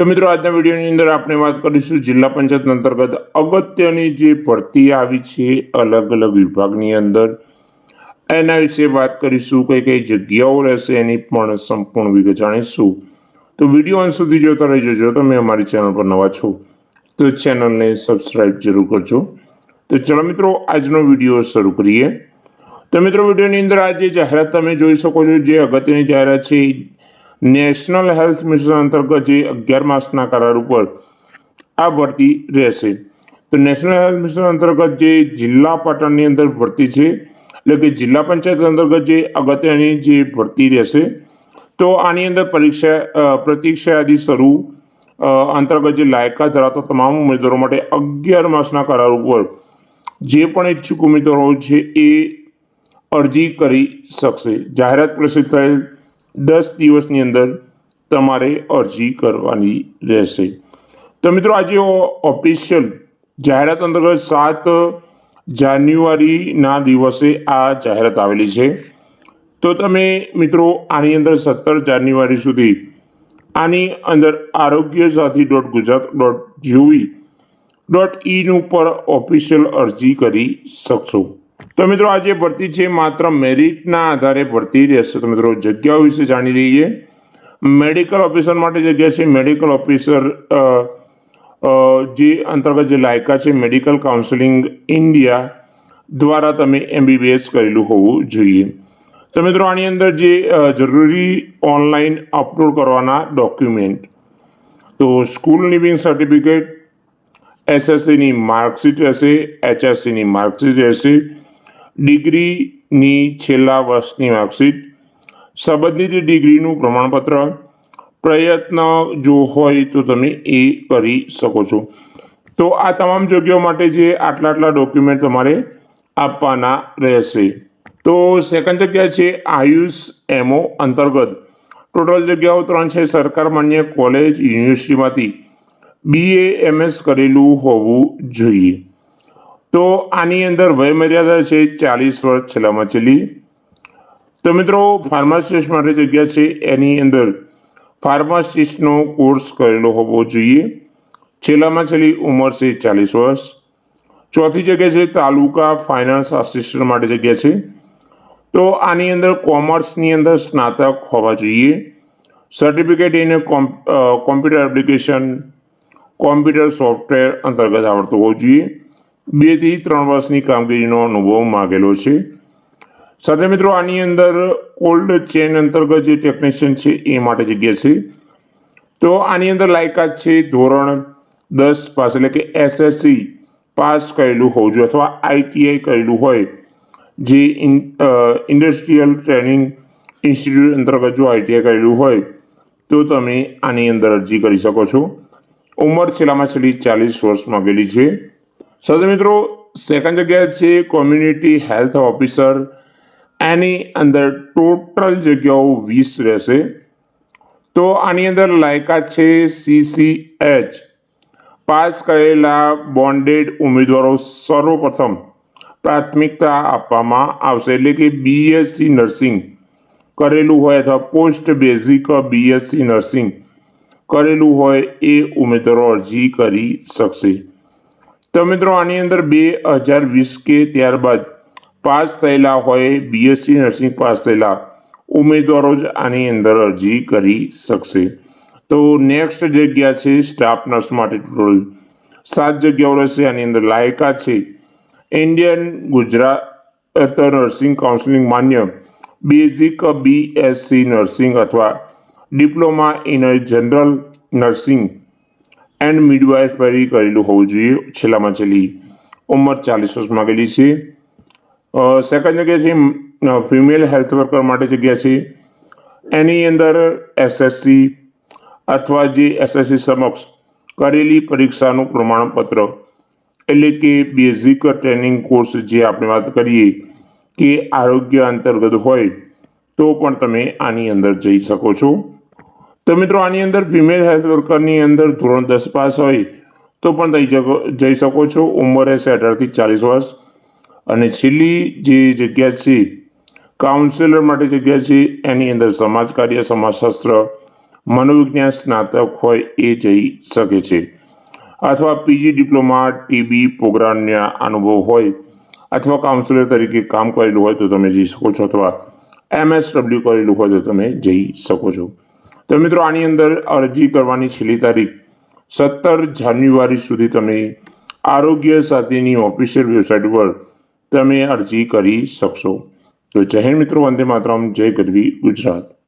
તો મિત્રો, આજના વિડીયોની અંદર આપણે વાત કરીશું જિલ્લા પંચાયત અંતર્ગત અગત્યની જે ભરતી આવી છે અલગ અલગ વિભાગની અંદર. એના વિશે વાત કરીશું, કઈ કઈ જગ્યાઓ રહેશે એની પણ સંપૂર્ણ વિગત જાણીશું. તો વીડિયો અંત સુધી જોતા રહેજો, જો તમે અમારી ચેનલ પર નવા છો, તો ચેનલને સબસ્ક્રાઇબ જરૂર કરજો. તો ચલો મિત્રો, આજનો વીડિયો શરૂ કરીએ. તો મિત્રો, વિડીયોની અંદર આજે જાહેરાત તમે જોઈ શકો છો, જે અગત્યની જાહેરાત છે નેશનલ હેલ્થ મિશન અંતર્ગત જે અગિયાર માસના કરાર ઉપર આ ભરતી રહેશે. તો નેશનલ હેલ્થ મિશન અંતર્ગત જે જિલ્લા પાટણની અંદર ભરતી છે, એટલે કે જિલ્લા પંચાયત અંતર્ગત જે અગત્યની જે ભરતી રહેશે, તો આની અંદર પરીક્ષા પ્રતિક્ષા યાદી શરૂ અંતર્ગત જે લાયકાત ધરાવતા તમામ ઉમેદવારો માટે અગિયાર માસના કરાર ઉપર જે પણ ઈચ્છુક ઉમેદવારો છે એ અરજી કરી શકશે. જાહેરાત પ્રસિદ્ધ થયેલ દસ દિવસની અંદર તમારે અરજી કરવાની રહેશે. તો મિત્રો, આજે ઓફિશિયલ જાહેરાત અંતર્ગત સાત જાન્યુઆરીના દિવસે આ જાહેરાત આવેલી છે. તો તમે મિત્રો, આની અંદર સત્તર જાન્યુઆરી સુધી આની અંદર Arogya Sathi dot Gujarat dot GOV dot in ઉપર ઓફિશિયલ અરજી કરી શકશો. તો મિત્રો આ જે ભરતી છે માત્ર મેરિટના આધારે ભરતી રહેશે. તો મિત્રો જગ્યાઓ વિશે જાણી લઈએ. મેડિકલ ઓફિસર માટે જગ્યા છે. મેડિકલ ઓફિસર જે અંતર્ગત જે લાયકા છે મેડિકલ કાઉન્સિલિંગ ઇન્ડિયા દ્વારા તમે એમબીબીએસ કરેલું હોવું જોઈએ. તો મિત્રો આની અંદર જે જરૂરી ઓનલાઈન અપલોડ કરવાના ડોક્યુમેન્ટ, તો સ્કૂલ લિવિંગ સર્ટિફિકેટ, એસએસસીની માર્કશીટ રહેશે, એચએસસીની માર્કશીટ રહેશે ડિગ્રીની છેલ્લા વર્ષની માર્કશીટ સંબંધિત ડિગ્રીનું પ્રમાણપત્ર, પ્રયત્ન જો હોય તો તમે એ કરી શકો છો. તો આ તમામ જગ્યાઓ માટે જે આટલા આટલા ડોક્યુમેન્ટ તમારે આપવાના રહેશે. તો સેકન્ડ જગ્યા છે આયુષ એમઓ અંતર્ગત. ટોટલ જગ્યાઓ ત્રણ છે, સરકાર માન્ય કોલેજ, યુનિવર્સિટીમાંથી. બીએ એમએસ કરેલું હોવું જોઈએ. તો આની અંદર વયમર્યાદા છે ચાલીસ વર્ષ છેલ્લામાં છેલ્લી. તો મિત્રો ફાર્માસિસ્ટ માટે જગ્યા છે, એની અંદર ફાર્માસિસ્ટનો કોર્સ કરેલો હોવો જોઈએ. છેલ્લામાં છેલ્લી ઉંમર છે ચાલીસ વર્ષ. ચોથી જગ્યા છે તાલુકા ફાઇનાન્સ આસિસ્ટન્ટ માટે જગ્યા છે. તો આની અંદર કોમર્સની અંદર સ્નાતક હોવા જોઈએ. Certificate in computer application computer software અંતર્ગત આવડતું હોવું જોઈએ. બેથી ત્રણ વર્ષની કામગીરીનો અનુભવ માગેલો છે. સાથે મિત્રો, આની અંદર કોલ્ડ ચેન અંતર્ગત જે ટેકનિશિયન છે, એ માટે જગ્યા છે. તો આની અંદર લાયકાત છે ધોરણ દસ પાસ, એટલે કે એસએસસી પાસ કરેલું હોવું જોઈએ અથવા આઈટીઆઈ કરેલું હોય. જે ઇન્ડસ્ટ્રીયલ ટ્રેનિંગ ઇન્સ્ટિટ્યૂટ અંતર્ગત જો આઈટીઆઈ કરેલું હોય, તો તમે આની અંદર અરજી કરી શકો છો. ઉંમર છેલ્લામાં છેલ્લી ચાલીસ વર્ષ માંગેલી છે. સાથે મિત્રો સેકન્ડ જગ્યા છે કોમ્યુનિટી હેલ્થ ઓફિસર એની અંદર ટોટલ જગ્યાઓ વીસ રહેશે. તો આની અંદર લાયકાત છે સીસીએચ પાસ કરેલા બોન્ડેડ ઉમેદવારો સર્વપ્રથમ પ્રાથમિકતા આપવામાં આવશે. એટલે કે બીએસસી નર્સિંગ કરેલું હોય અથવા પોસ્ટ બેઝિક બીએસસી નર્સિંગ કરેલું હોય એ ઉમેદવારો અરજી કરી શકશે. તો મિત્રો, આની અંદર બે હજાર વીસ કે ત્યારબાદ પાસ થયેલા હોય બીએસસી નર્સિંગ પાસ થયેલા ઉમેદવારો જ આની અંદર અરજી કરી શકશે. તો નેક્સ્ટ જગ્યા છે સ્ટાફ નર્સ માટે ટોટલ સાત જગ્યાઓ રહેશે, આની અંદર લાયકાત છે. ઇન્ડિયન ગુજરાત નર્સિંગ કાઉન્સિલિંગ માન્ય બેઝિક બીએસસી નર્સિંગ અથવા diploma in general nursing and midwifery કરેલું હોવું જોઈએ છેલ્લામાં છેલ્લી ઉંમર ચાલીસ વર્ષ માંગેલી છે સેકન્ડ જગ્યા છે ફિમેલ હેલ્થ વર્કર માટે જગ્યા છે એની અંદર એસએસસી અથવા જે એસએસસી સમક્ષ કરેલી પરીક્ષાનું પ્રમાણપત્ર એટલે કે બેઝિક ટ્રેનિંગ કોર્સ જે આપણે વાત કરીએ કે આરોગ્ય અંતર્ગત હોય તો પણ તમે આની અંદર જઈ શકો છો તો મિત્રો, આની અંદર ફિમેલ હેલ્થ વર્કરની અંદર ધોરણ દસ પાસ હોય, તો પણ થઈ જઈ શકો છો. ઉંમર રહેશે અઢારથી ચાલીસ વર્ષ. અને છેલ્લી જે જગ્યા છે કાઉન્સિલર માટે જગ્યા છે, એની અંદર સમાજ કાર્ય સમાજશાસ્ત્ર, મનોવિજ્ઞાન, સ્નાતક હોય એ જઈ શકે છે. અથવા પીજી ડિપ્લોમા, ટીબી પ્રોગ્રામના અનુભવ હોય, અથવા કાઉન્સિલર તરીકે કામ કરેલું હોય તો તમે જઈ શકો છો, અથવા એમએસડબલ્યુ કરેલું હોય તો તમે જઈ શકો છો. તો મિત્રો, આની અંદર અરજી કરવાની છેલ્લી તારીખ સત્તર જાન્યુઆરી સુધી તમે આરોગ્ય સાથેની ઓફિશિયલ વેબસાઇટ ઉપર તમે અરજી કરી શકશો. તો જય મિત્રો, વંદે માતરમ, જય ગરવી ગુજરાત.